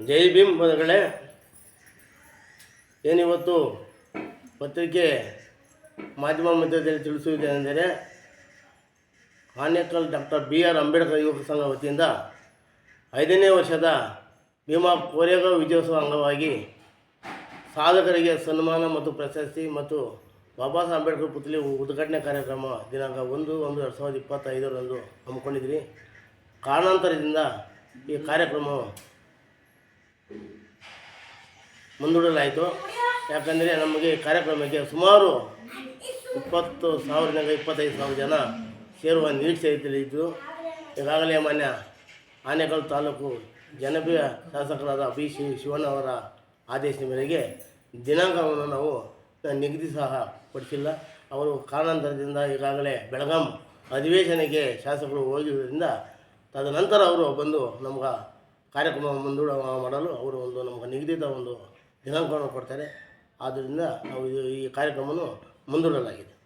ಜೈ ಭೀಮ್ ಪದಗಳೇ ಏನಿವತ್ತು ಪತ್ರಿಕೆ ಮಾಧ್ಯಮ ಮಧ್ಯದಲ್ಲಿ ತಿಳಿಸುವುದೇನೆಂದರೆ Anekal doctor B R Ambedkar ಯುವಕ ಸಂಘ ವತಿಯಿಂದ ಐದನೇ ವರ್ಷದ ಭೀಮಾ ಕೋರೆಗಾಂವ್ ವಿಜಯೋತ್ಸವ ಅಂಗವಾಗಿ ಸಾಧಕರಿಗೆ ಸನ್ಮಾನ ಮತ್ತು ಪ್ರಶಸ್ತಿ ಮತ್ತು ಬಾಬಾ ಸಾಹೇಬ್ ಅಂಬೇಡ್ಕರ್ ಪುತ್ಲಿ ಉದ್ಘಾಟನೆ ಕಾರ್ಯಕ್ರಮ ದಿನಾಂಕ ಒಂದು ಒಂದು ಎರಡು ಸಾವಿರದ ಇಪ್ಪತ್ತೈದರಂದು ಹಮ್ಮಿಕೊಂಡಿದ್ರಿ. ಕಾರಣಾಂತರದಿಂದ ಈ ಕಾರ್ಯಕ್ರಮ ಮುಂದೂಡಲಾಯಿತು. ಯಾಕಂದರೆ ನಮಗೆ ಕಾರ್ಯಕ್ರಮಕ್ಕೆ ಸುಮಾರು ಇಪ್ಪತ್ತು ಸಾವಿರದಿಂದ ಇಪ್ಪತ್ತೈದು ಸಾವಿರ ಜನ ಸೇರುವ ನಿರೀಕ್ಷೆ ಇದ್ದು, ಈಗಾಗಲೇ ಮಾನ್ಯ ಆನೇಕಲ್ ತಾಲೂಕು ಜನಪ್ರಿಯ ಶಾಸಕರಾದ ಬಿ ಸಿ ಶಿವಣ್ಣವರ ಆದೇಶದ ಮೇರೆಗೆ ದಿನಾಂಕವನ್ನು ನಾವು ನಿಗದಿ ಸಹ ಪಡಿಸಿಲ್ಲ. ಅವರು ಕಾರಣಾಂತರದಿಂದ ಈಗಾಗಲೇ ಬೆಳಗಾಂ ಅಧಿವೇಶನಕ್ಕೆ ಶಾಸಕರು ಹೋಗಿರುವುದರಿಂದ ತದನಂತರ ಅವರು ಬಂದು ನಮ್ಗೆ ಕಾರ್ಯಕ್ರಮ ಮುಂದೂಡ ಮಾಡಲು ಅವರು ಒಂದು ನಮ್ಗೆ ನಿಗದಿತ ಒಂದು ದಿನಾಂಕವನ್ನು ಕೊಡ್ತಾರೆ. ಆದ್ದರಿಂದ ನಾವು ಈ- ಕಾರ್ಯಕ್ರಮವನ್ನು ಮುಂದೂಡಲಾಗಿದೆ.